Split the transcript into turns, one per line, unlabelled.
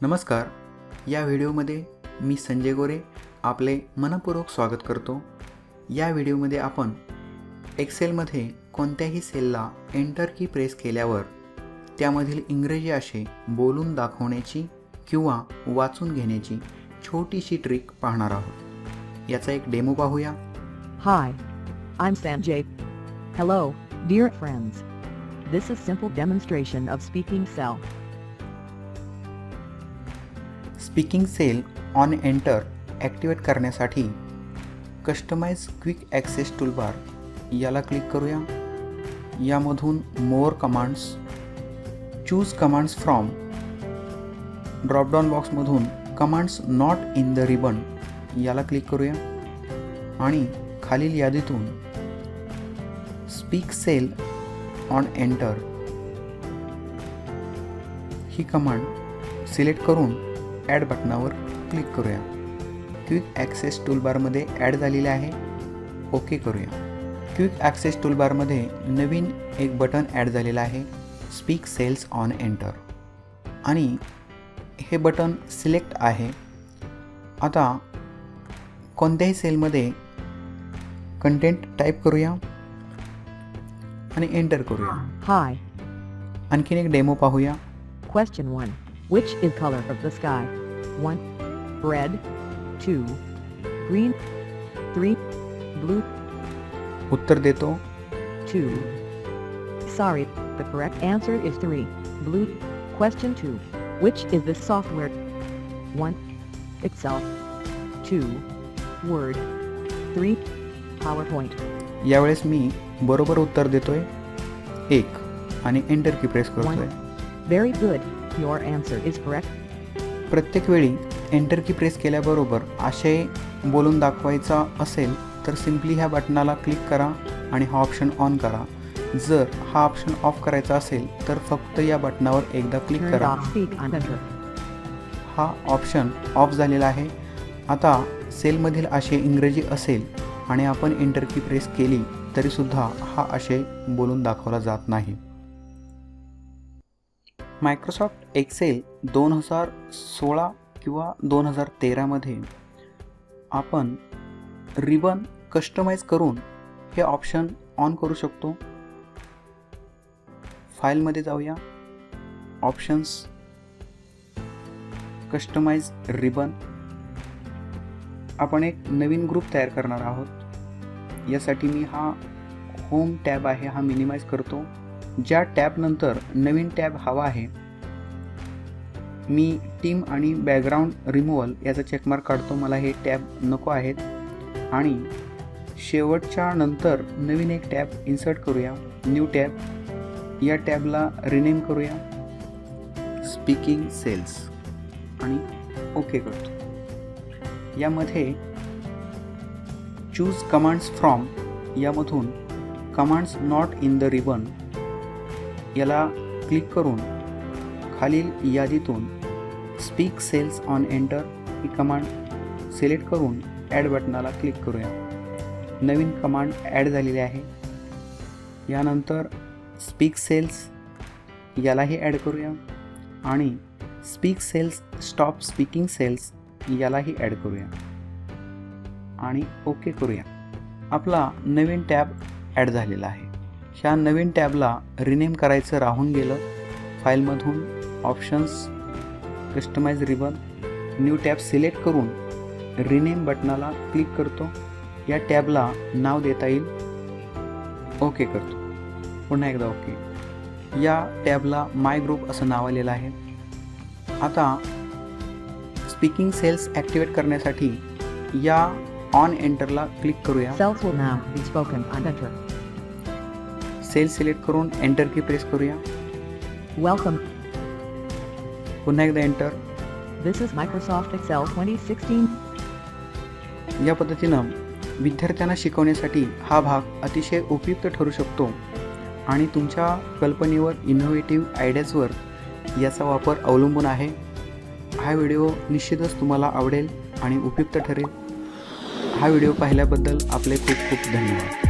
नमस्कार. या व्हिडिओमध्ये मी संजय गोरे आपले मनपूर्वक स्वागत करतो. या व्हिडिओमध्ये आपण एक्सेलमध्ये कोणत्याही सेलला एंटर की प्रेस केल्यावर त्यामधील इंग्रजी असे बोलून दाखवण्याची किंवा वाचून घेण्याची छोटीशी ट्रिक पाहणार आहोत. याचा एक डेमो पाहूया.
Hi I am Sanjay hello dear friends this is simple demonstration of speaking self
speaking cell on enter activate करण्यासाठी कस्टमाइज क्विक ॲक्सेस टूलबार याला क्लिक करूया. यामधून more commands choose commands from dropdown बॉक्समधून commands not in the ribbon याला click करूया. आणि खालील यादीतून speak cell on enter ही कमांड सिलेक्ट करून ॲड बटनावर क्लिक करूया. क्विक ॲक्सेस टूलबारमध्ये ॲड झालेले आहे. ओके करूया. क्विक ॲक्सेस टूलबारमध्ये नवीन एक बटन ॲड झालेलं आहे. स्पीक सेल्स ऑन एंटर आणि हे बटन सिलेक्ट आहे. आता कोणत्याही सेलमध्ये कंटेंट टाईप करूया. आणि एंटर करूया.
Hi.
आणखीन एक डेमो पाहूया.
Question 1. Which is color of the sky? 1. Red. 2. Green. 3. Blue.
उत्तर देतो
2. Sorry, the correct answer is 3. Blue. Question 2. Which is this software? 1. Excel. 2. Word. 3. PowerPoint.
यावेळेस मी बरोबर उत्तर देतोय एक आणि एंटर की प्रेस करतोय
Very Good. Your answer is correct.
प्रत्येक वेळी एंटर की प्रेस केल्याबरोबर आशय बोलून दाखवायचा असेल तर सिम्पली ह्या बटनाला क्लिक करा आणि हा ऑप्शन ऑन करा जर हा ऑप्शन ऑफ करायचा असेल तर फक्त या बटनावर एकदा क्लिक करा. हा ऑप्शन ऑफ झालेला आहे आता सेलमधील आशय इंग्रजी असेल आणि आपण एंटर की प्रेस केली तरीसुद्धा हा आशय बोलून दाखवला जात नाही मायक्रोसॉफ्ट एक्सेल दोन हजार सोळा किंवा दोन हजार तेरामध्ये आपण रिबन कस्टमाइज करून हे ऑप्शन ऑन करू शकतो. फाईलमध्ये जाऊया. ऑप्शन्स कस्टमाइज रिबन आपण एक नवीन ग्रुप तयार करणार आहोत. यासाठी मी हा होम टॅब आहे हा मिनिमाइज करतो. ज्या टॅबनंतर नवीन टॅब हवा आहे. मी टीम आणि बॅकग्राऊंड रिमूव्हल याचा चेकमार्क काढतो. मला हे टॅब नको आहेत. आणि शेवटच्या नंतर नवीन एक टॅब इन्सर्ट करूया. New tab. या टॅबला रिनेम करूया. स्पीकिंग सेल्स आणि ओके करतो. यामध्ये चूज कमांड्स फ्रॉम यामधून commands not in the ribbon याला क्लिक करून खालील यादीतून स्पीक सेल्स ऑन एंटर ही कमांड सिलेक्ट करून ॲड बटनाला क्लिक करूया. नवीन कमांड ॲड झालेली आहे. यानंतर स्पीक सेल्स यालाही ॲड करूया आणि speak cells stop speaking cells यालाही ॲड करूया आणि ओके करूया. आपला नवीन टॅब ॲड झालेला आहे. ह्या नवीन टॅबला रिनेम करायचं राहून गेलं. फाईलमधून options customize ribbon new tab select करून रिनेम बटनाला क्लिक करतो. या टॅबला नाव देता येईल. ओके करतो. पुन्हा एकदा ओके. या टॅबला माय ग्रुप असं नाव आलेलं आहे. आता स्पीकिंग सेल्स ॲक्टिवेट करण्यासाठी या ऑन एंटरला क्लिक करूया. सेल सिलेक्ट करून एंटर की प्रेस करूया.
Welcome.
पुन्हा एकदा enter.
This is Microsoft Excel 2016.
या पद्धतीनं विद्यार्थ्यांना शिकवण्यासाठी हा भाग अतिशय उपयुक्त ठरू शकतो आणि तुमच्या कल्पनेवर इनोव्हेटिव्ह आयडियाजवर याचा वापर अवलंबून आहे. हा व्हिडिओ निश्चितच तुम्हाला आवडेल आणि उपयुक्त ठरेल. हा व्हिडिओ पाहिल्याबद्दल आपले खूप खूप धन्यवाद.